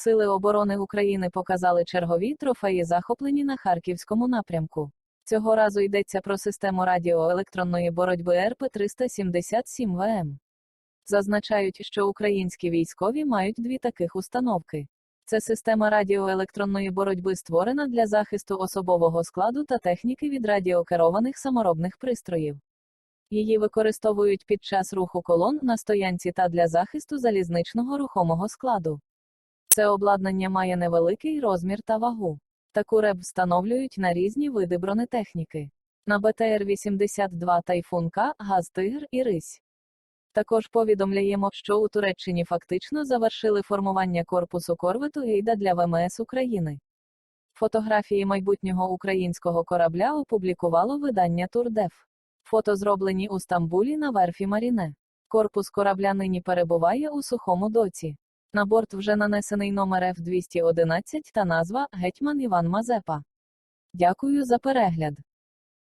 Сили оборони України показали чергові трофеї, захоплені на харківському напрямку. Цього разу йдеться про систему радіоелектронної боротьби РП-377 ВМ. Зазначають, що українські військові мають дві таких установки. Це система радіоелектронної боротьби створена для захисту особового складу та техніки від радіокерованих саморобних пристроїв. Її використовують під час руху колон на стоянці та для захисту залізничного рухомого складу. Це обладнання має невеликий розмір та вагу. Таку реб встановлюють на різні види бронетехніки. На БТР-82 Тайфун К, Газ-Тигр і Рись. Також повідомляємо, що у Туреччині фактично завершили формування корпусу корвету Гейда для ВМС України. Фотографії майбутнього українського корабля опублікувало видання Турдев. Фото зроблені у Стамбулі на верфі Маріне. Корпус корабля нині перебуває у сухому доці. На борт вже нанесений номер F211 та назва Гетьман Іван Мазепа. Дякую за перегляд.